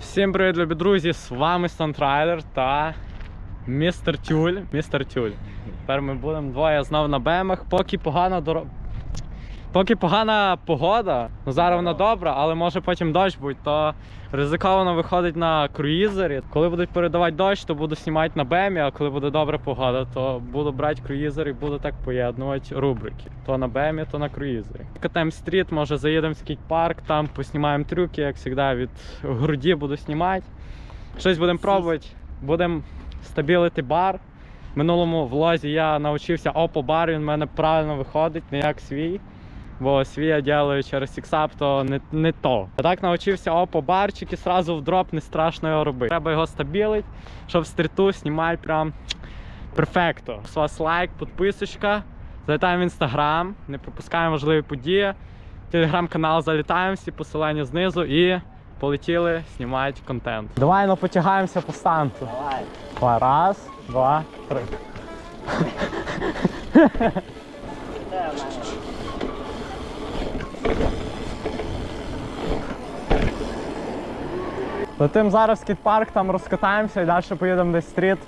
Всім привіт, любі друзі! З вами Сантрайдер та містер Тюль. Містер Тюль. Тепер ми будемо двоє знов на БМах, поки погана дорога. Поки погана погода, ну зараз вона добра, але може потім дощ бути, то ризиковано виходить на круїзері. Коли будуть передавати дощ, то буду знімати на БМі, а коли буде добра погода, то буду брати круїзер і буду так поєднувати рубрики. То на БМі, то на круїзері. Катаємо стріт, може заїдемо в скейт-парк, там поснімаємо трюки, як завжди, від груді буду знімати. Щось будемо пробувати. Будемо стабілити бар. В минулому влозі я навчився опо бар, він в мене правильно виходить, не як свій. Бо свій я ділаю через сіксап, то не, не то. А так навчився опо барчик і сразу в дроп не страшно його робити. Треба його стабілити, щоб в стріту знімати прям перфекто. З вас лайк, підписочка. Залітаємо в інстаграм, не пропускаємо важливі події. Телеграм-канал залітаємо, всі посилання знизу і полетіли знімати контент. Давай ну потягаємося по станту. Давай, Раз, два, три. Де в мене? Летим зараз в скейт-парк, там розкатаємося і далі поїдемо десь стріт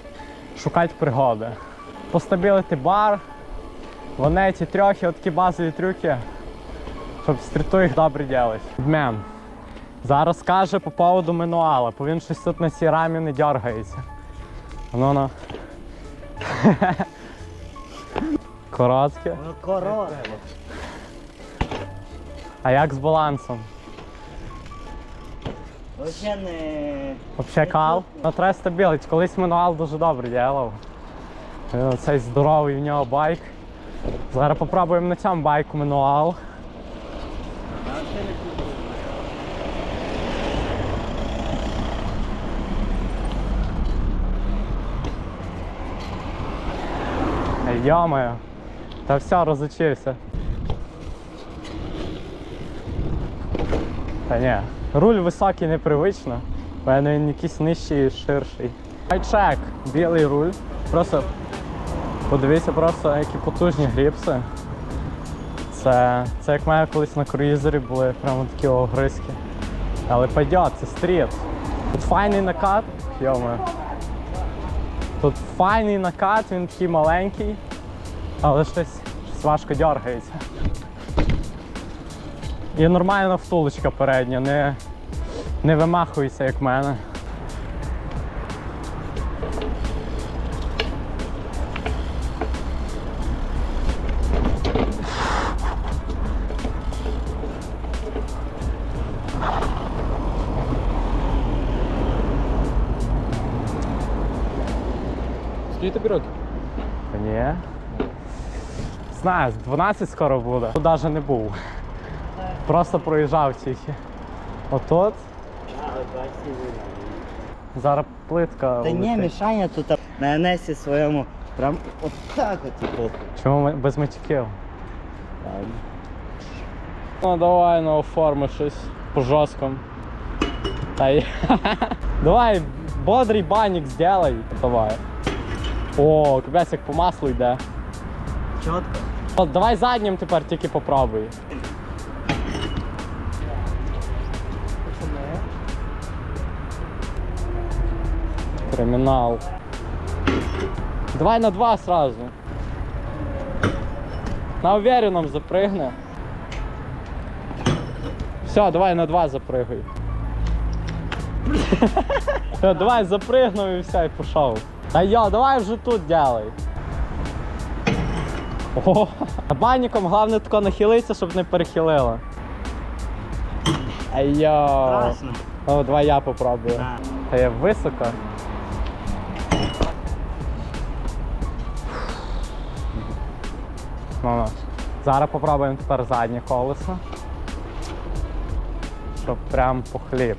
шукати пригоди. Постабілити бар, ванеті трьохи, отакі базові трюки, щоб в стріту їх добре ділись. Обмен. Зараз каже по поводу мануала, бо він щось тут на цій рамі не дергається. Ну ну. Коротке. Ну коротко. А як з балансом? Вообще не. Вообще кал. Ну треба стабілити. Колись мануал дуже добре ділав. Цей здоровий в нього байк. Зараз попробуємо на цьому байку мануал. Йомаю. Та все, розучився. Та ні. Руль високий непривично. У мене він якийсь нижчий і ширший. Хайчек, білий руль. Просто подивіться просто, які потужні гріпси. Це, це як в мене колись на круїзері були прямо такі огризки. Але пойдет, це стріт. Тут файний накат. Йоме. Тут файний накат, він такий маленький, але щось, щось важко дергається. І нормальна втулочка передня, не, не вимахується, як в мене. Скільки тобі років? Ні. Знаю, 12 скоро буде. Тут навіть не був. Просто проїжджав тільки. Отут. От бачите, Зараз плитка. Та ні, летить. Мішаня тут на Енесі своєму прям от так от і. Чому ми без матюків? Ну давай ну оформи щось по жорсткому. Та й... Давай бодрий банік сделай. Давай. О, капець як по маслу йде. Чітко. От, давай заднім тепер тільки попробуй. Кримінал. Давай на два сразу. На уверенном запрыгни. Все, давай на два запрыгай. Все, давай запрыгнув і все, і пішов. Та йо, давай вже тут делай. О, а баніком головне тако нахилитися, щоб не перехилило. Ай йо. Страшно. О, давай я попробую. На. Та я високо. Ну. Зараз попробуємо тепер заднє колесо. Щоб прям по хліб.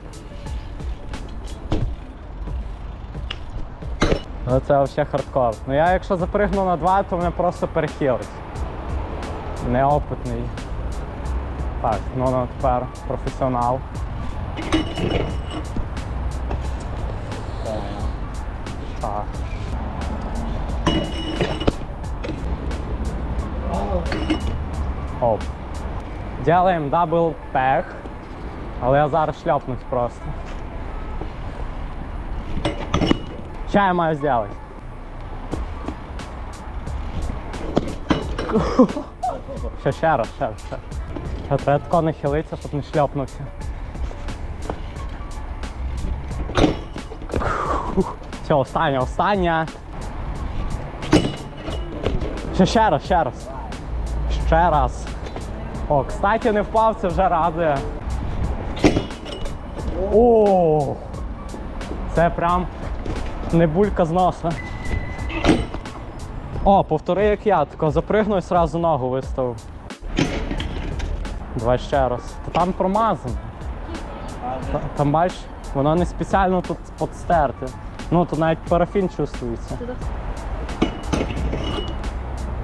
Ну це взагалі хардкор. Ну я якщо запригну на два, то мене просто перехилить. Неопитний. Так, ну ну тепер професіонал. Делаем дабл пех. Але я зараз шльопнусь просто. Що я маю зробити? Ще, ще раз, ще раз, ще. Ще треба тако не щоб не шльопнувся. Все, остання, остання. Ще ще раз, ще раз. Ще раз. О, кстати, не впав, це вже радує. О! Це прям не булька з носа. О, повтори як я, тако запригнув і сразу ногу виставив. Давай ще раз. Та там промазано. Та- Там бачиш, воно не спеціально тут подстерте. Ну, тут навіть парафін чувствується.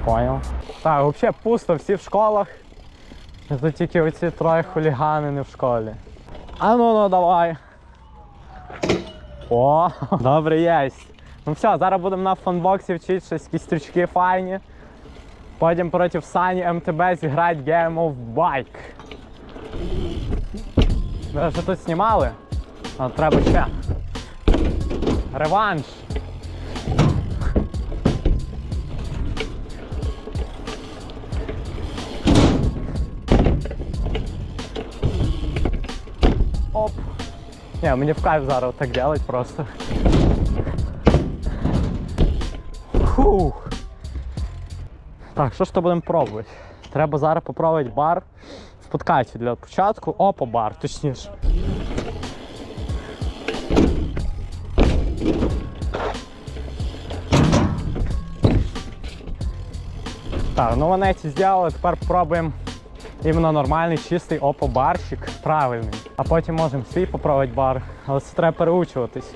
Поняв. Так, взагалі пусто, всі в школах. Тут тільки оці троє хулігани не в школі. А ну ну давай. О, добре єсть. Ну все, зараз будемо на фанбоксі вчити щось, якісь стрічки файні. Потім проти Сані МТБ зіграти Game of Bike. Ми вже тут знімали. Треба ще. Реванш. Оп. Не, мені в кайф зараз так делать просто. Фух. Так, що ж то будемо пробувати? Треба зараз попробувати бар в подкаті для початку. Опа, бар, точніше. Так, ну вони ці зробили, тепер пробуємо іменно нормальний, чистий опо-барщик, правильний. А потім можемо свій попробувати бар, але це треба переучуватись.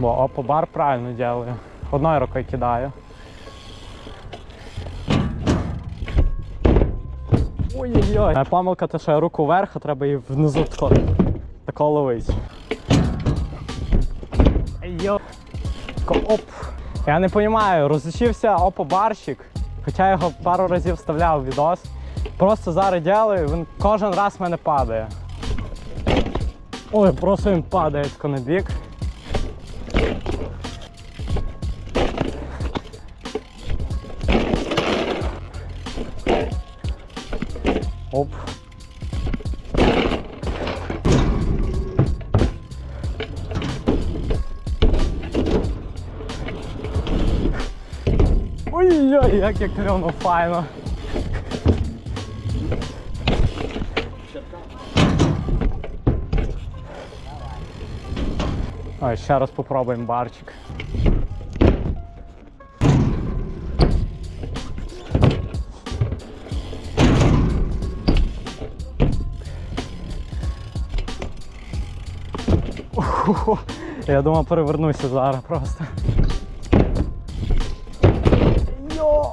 Бо опо-бар правильно ділаю. Одною рукою кидаю. Ой-ой-ой. Помилка те, що я руку вверх, а треба її внизу тако, тако ловити. Йо. Тако, Оп. Я не розумію, розучився опо-барщик, хоча я його пару разів вставляв в відос. Просто зараз ділаю, він кожен раз в мене падає. Ой, просто він падає тако на бік. Оп. Ой-ой, як я кльоно файно. Ой, ще раз попробуємо барчик. Я думав перевернуся зараз просто. Йо,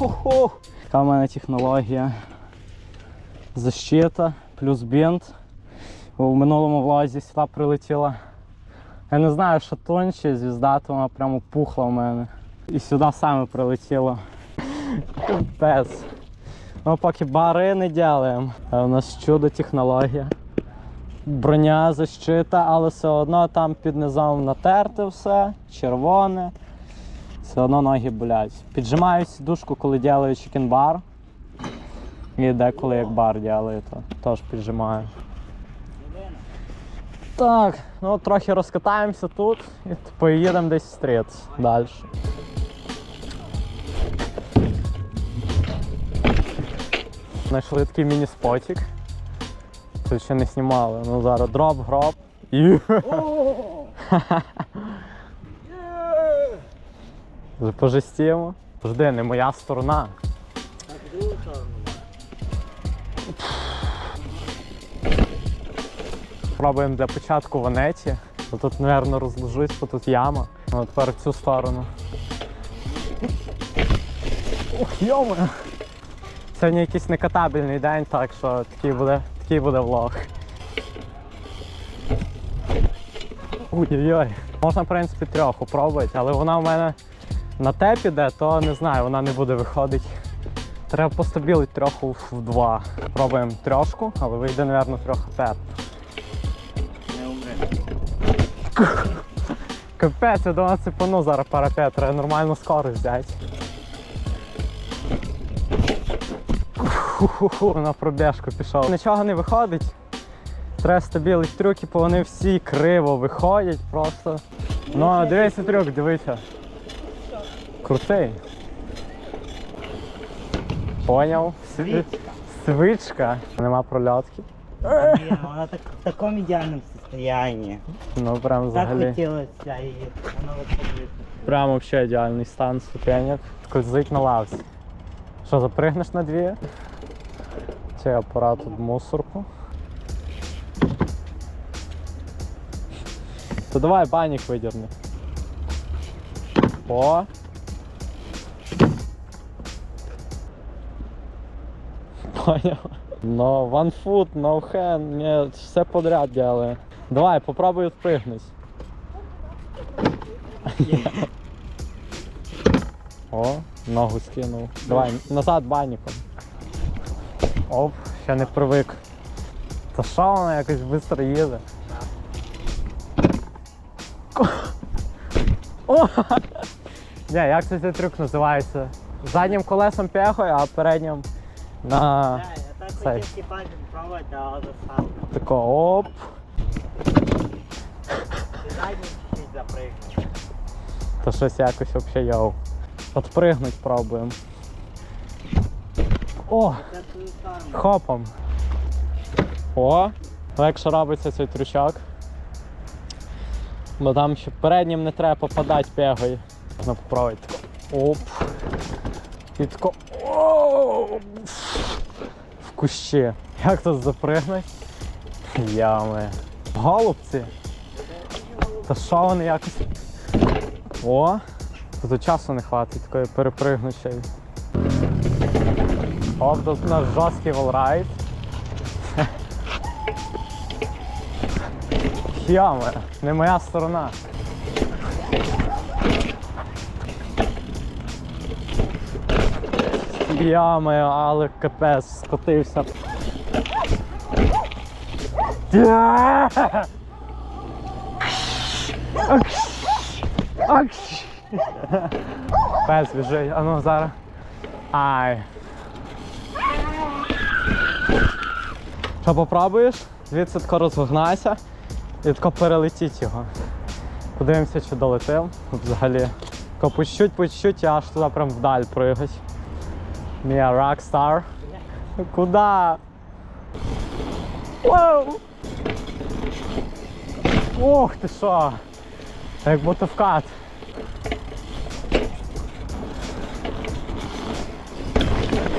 охо. Така в мене технологія. Защита плюс бінт. У минулому влазі сюди прилетіла. Я не знаю, що тонче, звізда, то вона прямо пухла в мене. І сюди саме прилетіло. Капець. Ну, поки бари не ділаємо. У нас чудо технологія. Броня, защита, але все одно там під низом натерте все, червоне. Все одно ноги болять. Піджимаю сідушку, коли ділаю чекін-бар. І деколи як бар ділаю, то теж піджимаю. Так, ну трохи розкатаємося тут і поїдемо десь в стріт далі. Знайшли такий міні-спотик. Тут ще не знімали. Ну зараз дроп, гроб. І... Пожестімо. Жди, не моя сторона. Пробуємо для початку ванеті. Тут, мабуть, розложусь, бо тут яма. Ну, тепер в цю сторону. Ох, йома! Сьогодні якийсь некатабельний день, так що такий буде, такий буде влог. Ой-ой-ой. Можна, в принципі, трьох попробувати, але вона в мене на те піде, то не знаю, вона не буде виходити. Треба постабілити трьоху в два. Пробуємо трьошку, але вийде, мабуть, трьох пет. Капець, я думав, це пану зараз парапет, треба нормальну скорость взяти. Ху-ху-ху, на пробіжку пішов. Нічого не виходить. Треба стабілити трюки, бо вони всі криво виходять просто. Ну, дивися трюк, дивися. Крутий. Поняв? Свичка. Нема прольотки. Блин, она так, в таком идеальном состоянии. Ну прям Так взагалі. хотелось ее. Она вот так Прямо взагалі ідеальний стан ступенек. Скользить на лавці. Що, запригнеш на дві? Цей апарат тут мусорку. То давай банік видірни. О! Понял. Но no hand, не, все подряд делаю. Давай, попробуй відпригнуть. О, ногу скинув. Давай, назад баніком. Оп, ще не привик. Та що воно якось швидко їде? О! Ні, як це цей трюк називається? Заднім колесом пехою, а переднім на Да, я так Сай. хотел типа пробовать, да, засадка. тако оп. Ты задний чуть-чуть запрыгнул. То щось якось взагалі йоу. Отпригнуть пробуємо. О! Это ту сторону. Хопом. О, легше робиться цей трючок. Бо там ще переднім не треба попадати пегою. Можна попробувати тако. Оп. І тако. Оу! В кущі. Як тут запригнуть? Ями. Голубці. Та що вони якось. О! Тут часу не хватить такої перепригнути ще. Оп, тут у нас жорсткий волрайд. Яме, не моя сторона. Яме, але капець, скотився. Пес біжить, а ну зараз. Ай. Що попробуєш? Звідси тако розгнайся і тако перелетіть його. Подивимося, чи долетив взагалі. Тако по чуть-чуть, аж туди прям вдаль пригать. Мія Rockstar. Куда? Воу! Ох ти що! Як будто вкат.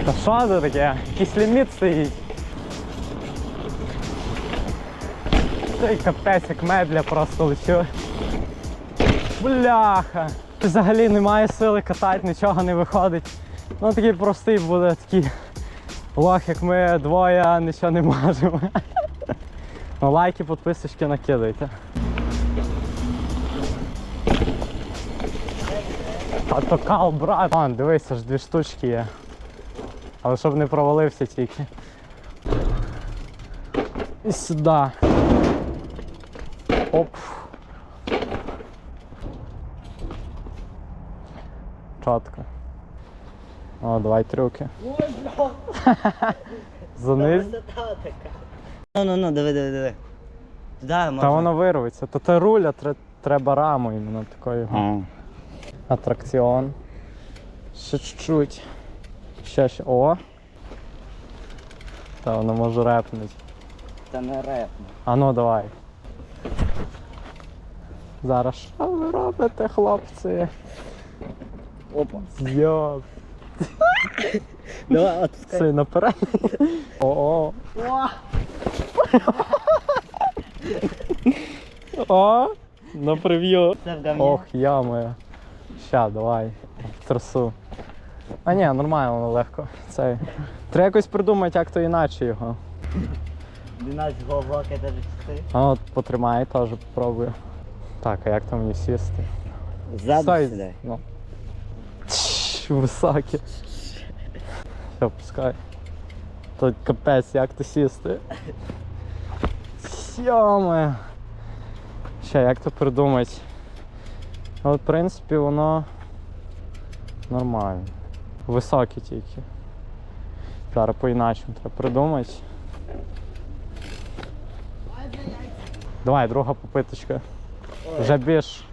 Та що це таке? Якийсь ліміт стоїть. Цей капець як медля просто лечу. Бляха! Взагалі немає сили катати, нічого не виходить. Ну такий простий буде такий лох, як ми двоє, нічого не можемо. Ну, лайки, підписочки накидайте. Та то кал, брат. Вон, дивися, ж дві штучки є. Але щоб не провалився тільки. І сюди. Оп. Чітко. О, давай трюки. Заниз. Ну, ну, ну, диви, диви, диви. Можна. Та воно вирветься. То це руля, тре- треба раму іменно такої. А. Атракціон. Ще чуть-чуть. Ще ще. О. Та воно може репнуть. Та не реп. А ну давай. Зараз що ви робите, хлопці? Опа. Йоп. Давай, отпускай. Це наперед. О-о. О! На прев'ю. Це. Ох, я моя. Ща, давай. Трасу. А ні, нормально, легко. Цей. Треба якось придумати, як то іначе його. 12 глибоке даже часи. А от потримай, теж попробую. Так, а як там мені сісти? Ззаду сідай. Ну. Тш, Високі. Все, пускай. Тут капець, як то сісти. Сьоме. Ще як то придумати? Але, в принципі, воно нормально. Високі тільки. Зараз по-іначому треба придумати. Давай, друга попиточка. Вже більш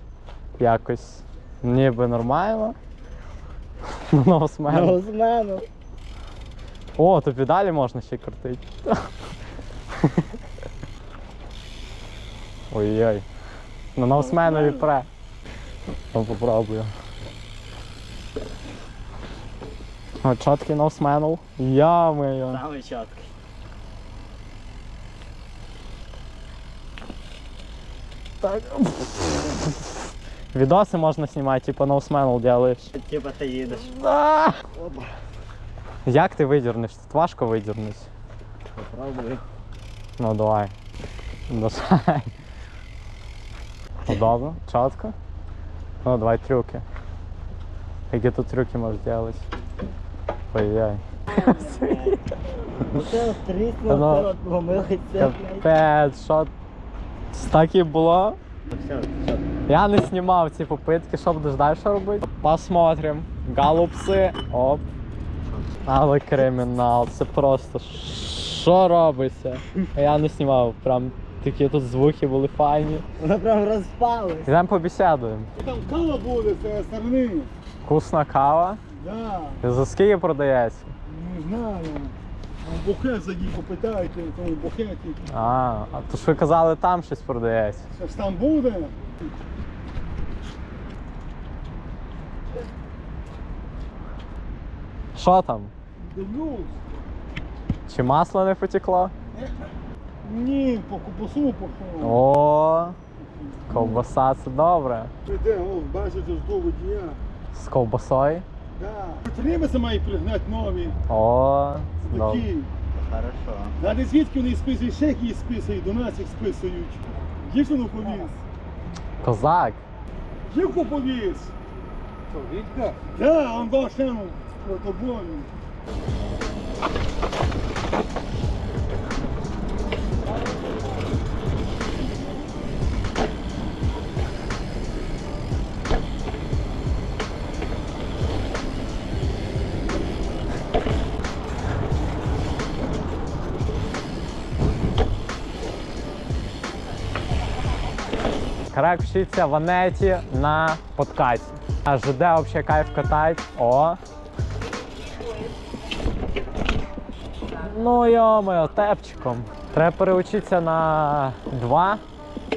якось ніби нормально. Воно з мене. Ну. О, то педалі можна ще крутити. Ой-ой. На ноусменові пре. Ну, попробую. О, чоткий ноусменов. Я-моє. Самий чіткий. Так. Відоси можна знімати, типу ноусменов делаєш. Типа ти їдеш. А! Опа. Як ти видірнеш? Тут важко видірнеш. Попробуй. Ну давай. Досай. Удобно, чітко. Ну, давай трюки. Які тут трюки можеш делать? Ой-ой. Оце це от помилиться. Капець, що так і було? Все, все. Я не знімав ці попитки, що будеш далі робити? Посмотрим. Галупси. Оп. Але кримінал, це просто що робиться? Я не знімав, прям такі тут звуки були файні. Вона прям розпалась. Йдемо побесідуємо. Там кава буде з цієї сторони. Вкусна кава. Да, За скільки продається? не знаю. Там бухет зайдіть, попитайте, тому бухеті. А, а то ж ви казали, там щось продається. Щось там буде. Що там? Дивлюсь. Чи масло не потекло? Ні, по купусу пошов. О, ковбаса це добре. Іде, о, бачите, з того водія. З ковбасою. Да. Треба має пригнати нові. О, це добре. Такі. Хорошо. Далі звідки вони списують, ще які списують, до нас їх списують. Дівчину повіз. Козак. Дівку повіз. Що, Вітка? Да, он ще з тобою. Карак вчиться в Анеті на подкаті. А ЖД взагалі кайф катать. О. Ну йо-моє, тепчиком. Треба переучитися на два,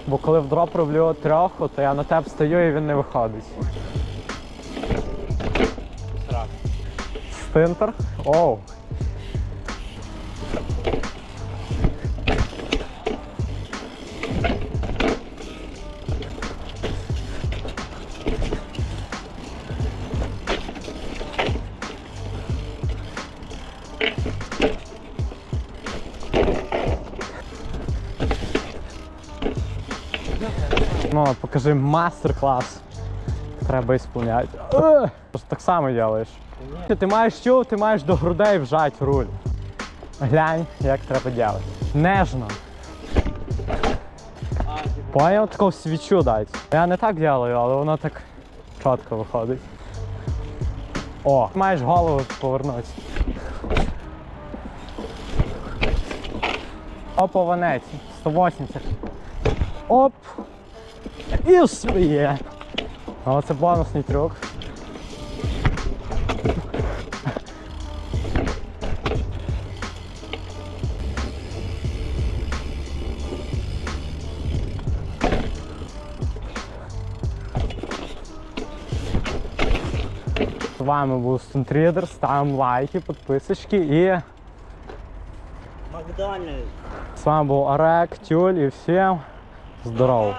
бо коли в дроп роблю трьоху, то я на теп стою і він не виходить. Стинтер. Оу. Покажи мастер-клас. Треба ісполняти. Е! Так само робиш. Ти маєш що, ти маєш до грудей вжати руль. Глянь, як треба робити. Нежно. Поняв таку свічу дати. Я не так роблю, але воно так чітко виходить. О, маєш голову повернути. Опа, ванець. 180. Оп! І своє. А це бонусний трюк. З вами був Стунтрідер, ставимо лайки, підписочки і Макдональдс. з вами був Арек, Тюль і всім здорово.